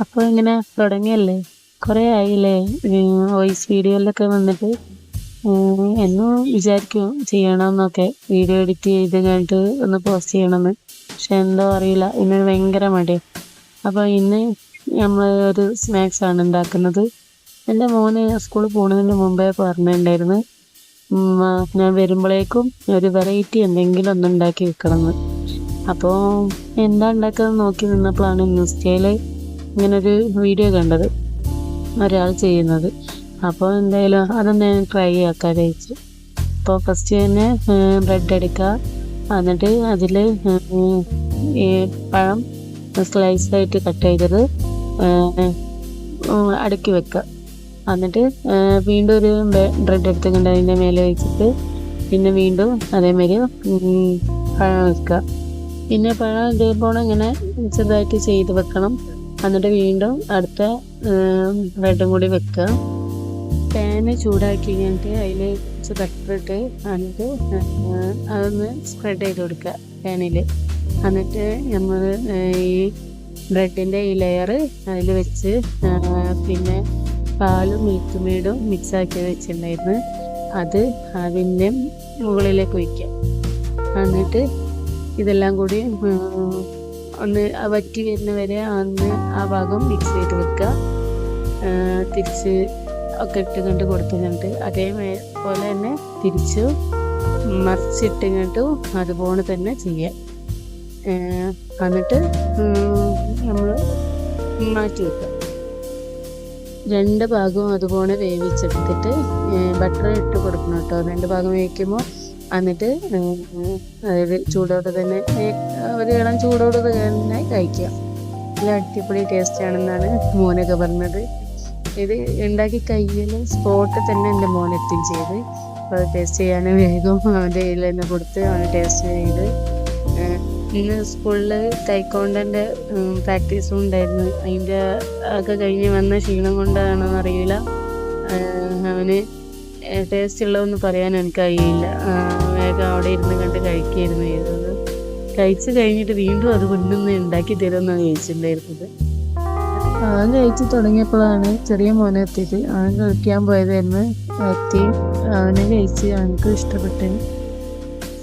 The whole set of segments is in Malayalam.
അപ്പോൾ ഇങ്ങനെ തുടങ്ങിയല്ലേ? കുറേ ആയില്ലേ? വോയിസ് വീഡിയോയിലൊക്കെ വന്നിട്ട്. എന്നും വിചാരിക്കും ചെയ്യണമെന്നൊക്കെ വീഡിയോ എഡിറ്റ് ചെയ്ത് കഴിഞ്ഞിട്ട് ഒന്ന് പോസ്റ്റ് ചെയ്യണമെന്ന് പക്ഷെ എന്തോ അറിയില്ല. ഇന്ന് ഭയങ്കര മടിയാണ് അപ്പോൾ ഇന്ന് നമ്മൾ ഒരു സ്നാക്സ് ആണ് ഉണ്ടാക്കുന്നത്. എന്റെ മോന് സ്കൂളിൽ പോകുന്നതിന് മുമ്പേ പറഞ്ഞിട്ടുണ്ടായിരുന്നു. ഞാൻ വരുമ്പോഴേക്കും ഒരു വെറൈറ്റി എന്തെങ്കിലും ഒന്ന് ഉണ്ടാക്കി വെക്കണമെന്ന് അപ്പോൾ എന്താ ഉണ്ടാക്കുന്നത് നോക്കി നിന്നപ്പോഴാണ് ഇൻസ്റ്റയിൽ ഇങ്ങനൊരു വീഡിയോ കണ്ടത് ഒരാൾ ചെയ്യുന്നത്. അപ്പോൾ എന്തായാലും അതൊന്ന് ഞാൻ ട്രൈ ആക്കാൻ വെച്ചു അപ്പോൾ ഫസ്റ്റ് തന്നെ ബ്രെഡ് എടുക്കുക. എന്നിട്ട് അതിൽ ഈ പഴം സ്ലൈസായിട്ട് കട്ട് ചെയ്തത് അടുക്കി വെക്കുക. എന്നിട്ട് വീണ്ടും ഒരു ബ്രെഡ് എടുത്തുകൊണ്ട് അതിന്റെ മേലെ വെച്ചിട്ട് പിന്നെ വീണ്ടും അതേമാതിരി പഴം വെക്കുക. പിന്നെ പഴം ഇതേപോലെ ഇങ്ങനെ ചെറുതായിട്ട് ചെയ്ത് വെക്കണം. എന്നിട്ട് വീണ്ടും അടുത്ത ബ്രെഡും കൂടി വെക്കുക. പാന് ചൂടാക്കി കഴിഞ്ഞിട്ട് അതിൽ കുറച്ച് ബട്ടർ എന്നിട്ട് അതൊന്ന് സ്പ്രെഡ് ചെയ്ത് കൊടുക്കുക പാനിൽ എന്നിട്ട് നമ്മൾ ഈ ബ്രെഡിന്റെ ഈ ലെയർ അതിൽ വെച്ച് പിന്നെ പാലും മിൽക്ക് മെയ്ഡും മിക്സാക്കി വെച്ചിട്ടുണ്ടായിരുന്നു. അത് അതിന്റെ മുകളിലേക്ക് ഒഴിക്കുക. എന്നിട്ട് ഇതെല്ലാം കൂടി ഒന്ന് വറ്റി വരുന്നവരെ അന്ന് ആ ഭാഗം മിക്സ് ചെയ്ത് വെക്കുക. തിരിച്ച് ഒക്കെ ഇട്ടുകൊണ്ട് കൊടുത്തുകൊണ്ട് അതേപോലെ തന്നെ തിരിച്ച് മറിച്ചിട്ടുകൊണ്ട് അതുപോലെ തന്നെ ചെയ്യാം. എന്നിട്ട് നമ്മൾ മാറ്റി വെക്കുക. രണ്ട് ഭാഗവും അതുപോലെ വേവിച്ചെടുത്തിട്ട് ബട്ടർ ഇട്ട് കൊടുക്കണം കേട്ടോ. രണ്ട് ഭാഗം വേവിക്കുമ്പോൾ എന്നിട്ട് ചൂടോടെ തന്നെ ഒരു ഇളം ചൂടോടെ തന്നെ കഴിക്കുക. നല്ല അടിപൊളി ടേസ്റ്റ് ആണെന്നാണ് മോനൊക്കെ പറഞ്ഞത്. ഇത് ഉണ്ടാക്കി കഴിയൽ സ്പോട്ട് തന്നെ എന്റെ മോൻ എത്തുകയും ചെയ്ത്. അപ്പോൾ ടേസ്റ്റ് ചെയ്യാൻ വേഗം അവന്റെ കയ്യിൽ തന്നെ കൊടുത്ത് അവന് ടേസ്റ്റ് ചെയ്ത്. ഇന്ന് സ്കൂളിൽ തൈക്കോണ്ടന്റെ പ്രാക്ടീസും ഉണ്ടായിരുന്നു. അതിന്റെ ഒക്കെ കഴിഞ്ഞ് വന്ന ക്ഷീണം കൊണ്ടാണോ അറിയില്ല. അവന് ടേസ്റ്റ് ഉള്ളതൊന്നും പറയാൻ എനിക്ക് ആഹ് വേഗം അവിടെ ഇരുന്ന് കണ്ട് കഴിക്കുകയായിരുന്നു ചെയ്തത്. കഴിച്ച് കഴിഞ്ഞിട്ട് വീണ്ടും അത് കൊണ്ടൊന്ന് ഉണ്ടാക്കി തരുമെന്നാണ് ചോദിച്ചിട്ടുണ്ടായിരുന്നത്. അവൻ കഴിച്ച് തുടങ്ങിയപ്പോഴാണ് ചെറിയ മോനെ എത്തിയിട്ട് അവൻ കളിക്കാൻ പോയതായിരുന്നു. എത്തി. അവനെ കഴിച്ച് അവനക്ക് ഇഷ്ടപ്പെട്ട്.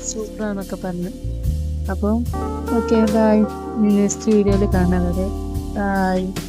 സൂപ്പറാന്നൊക്കെ പറഞ്ഞു. അപ്പോൾ ഓക്കെ ബായ് നെക്സ്റ്റ് വീഡിയോയിൽ കാണാം. വരെ. ബായ്